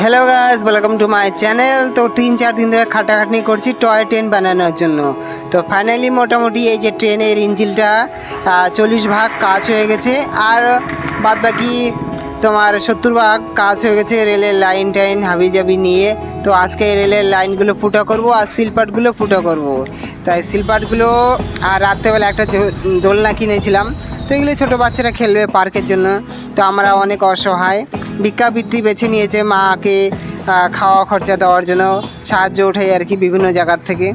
Hello guys welcome to my channel তো তিন চার দিন ধরে খাটাখাটনি করছি টয় ট্রেন বানানোর জন্য। তো ফাইনালি মোটামুটি এই যে ট্রেনের ইঞ্জিলটা চল্লিশ ভাগ কাজ হয়ে গেছে। আর বাদ বাকি তোমার সত্তর ভাগ কাজ হয়ে গেছে রেলের লাইন টাইন হাবি জাবি নিয়ে। তো আজকে রেলের লাইনগুলো ফুটো করব আর সিলপাটগুলো ফুটো করব। তাই সিলপাটগুলো আর রাত্রেবেলা একটা দোলনা কিনেছিলাম। তো এগুলো ছোটো বাচ্চারা খেলবে পার্কের জন্য। তো আমরা অনেক অসহায়। ভিক্ষাবৃত্তি বেছে নিয়েছে মাকে খাওয়া খরচা দেওয়ার জন্য সাহায্য ওঠে আর কি বিভিন্ন জায়গার থেকে।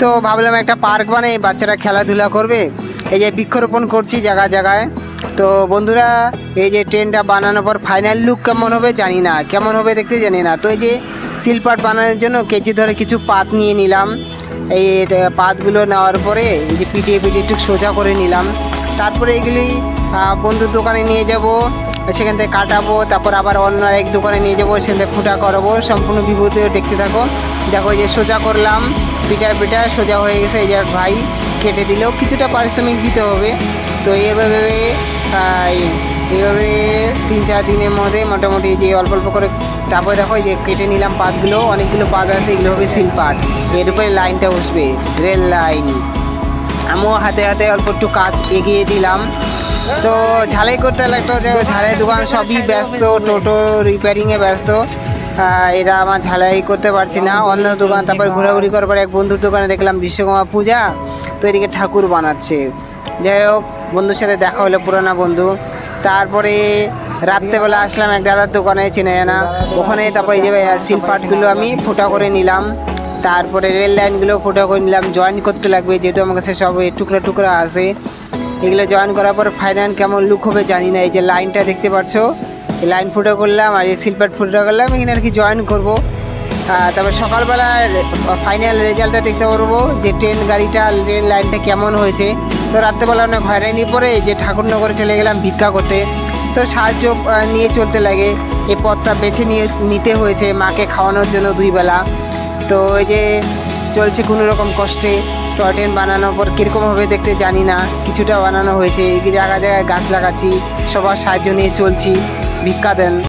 তো ভাবলাম একটা পার্ক বানাই, বাচ্চারা খেলাধুলা করবে। এই যে বৃক্ষরোপণ করছি জায়গায় জায়গায়। তো বন্ধুরা, এই যে ট্রেনটা বানানোর পর ফাইনাল লুক কেমন হবে জানি না, কেমন হবে দেখতে জানি না। তো এই যে শিলপাট বানানোর জন্য কেজি ধরে কিছু পাত নিয়ে নিলাম। এই পাতগুলো নেওয়ার পরে এই যে পিটিয়ে পিটিয়ে একটু সোজা করে নিলাম। তারপরে এগুলি বন্ধুর দোকানে নিয়ে যাব। সেখান থেকে কাটাবো, তারপর আবার অন্য এক দোকানে নিয়ে যাব, সেখান থেকে ফুটা করাবো, সম্পূর্ণ বিভূতি দেখতে থাকো। দেখো যে সোজা করলাম পিঠা পিঠা সোজা হয়ে গেছে এই যে ভাই, কেটে দিলেও কিছুটা পারিশ্রমিক দিতে হবে। তো এইভাবে এইভাবে তিন চার দিনের মধ্যে মোটামুটি যে অল্প অল্প করে, তারপরে দেখো যে কেটে নিলাম পাতগুলো, অনেকগুলো পাত আছে, এগুলো হবে সিল পাট। এর উপরে লাইনটা বসবে, রেল লাইন। আমিও হাতে হাতে অল্প একটু কাজ এগিয়ে দিলাম। তো ঝালাই করতে লাগতো যে ঝালাই দোকান সবই ব্যস্ত, টোটো রিপেয়ারিংয়ে ব্যস্ত। এরা আমার ঝালাই করতে পারছি না। অন্য দোকান, তারপর ঘোরাঘুরি করার পর এক বন্ধুর দোকানে দেখলাম বিশ্বকর্মা পূজা। তো এদিকে ঠাকুর বানাচ্ছে। যাই হোক, বন্ধুর সাথে দেখা হলো পুরানা বন্ধু। তারপরে রাত্রেবেলা আসলাম এক দাদার দোকানে, চেনে জানা। ওখানে তারপরে যে শিলপাটগুলো আমি ফোটা করে নিলাম। তারপরে রেল লাইনগুলো ফোটো করে নিলাম। জয়েন করতে লাগবে, যেহেতু আমার কাছে সব টুকরা টুকরা আছে। এগুলো জয়েন করার পর ফাইনাল কেমন লুক হবে জানি না। এই যে লাইনটা দেখতে পাচ্ছ লাইন ফুটো করলাম আর এই সিলপাট ফুটো করলাম, এখানে আর কি জয়েন করব। তারপর সকালবেলা ফাইনাল রেজাল্টটা দেখতে পারব যে ট্রেন গাড়িটা ট্রেন লাইনটা কেমন হয়েছে। তো রাত্রেবেলা অনেক হয়রানি পরে যে ঠাকুরনগরে চলে গেলাম ভিক্ষা করতে। তো সাহায্য নিয়ে চলতে লাগে। এই পথটা বেছে নিয়ে নিতে হয়েছে মাকে খাওয়ানোর জন্য দুই বেলা। তো এই যে চলছে কোনো রকম কষ্টে। টয় ট্রেন বানানোর পর কীরকমভাবে দেখতে জানি না। কিছুটা বানানো হয়েছে, জায়গায় জায়গায় গাছ লাগাচ্ছি, সবার সাহায্য নিয়ে চলছি। ভিক্ষা দেন।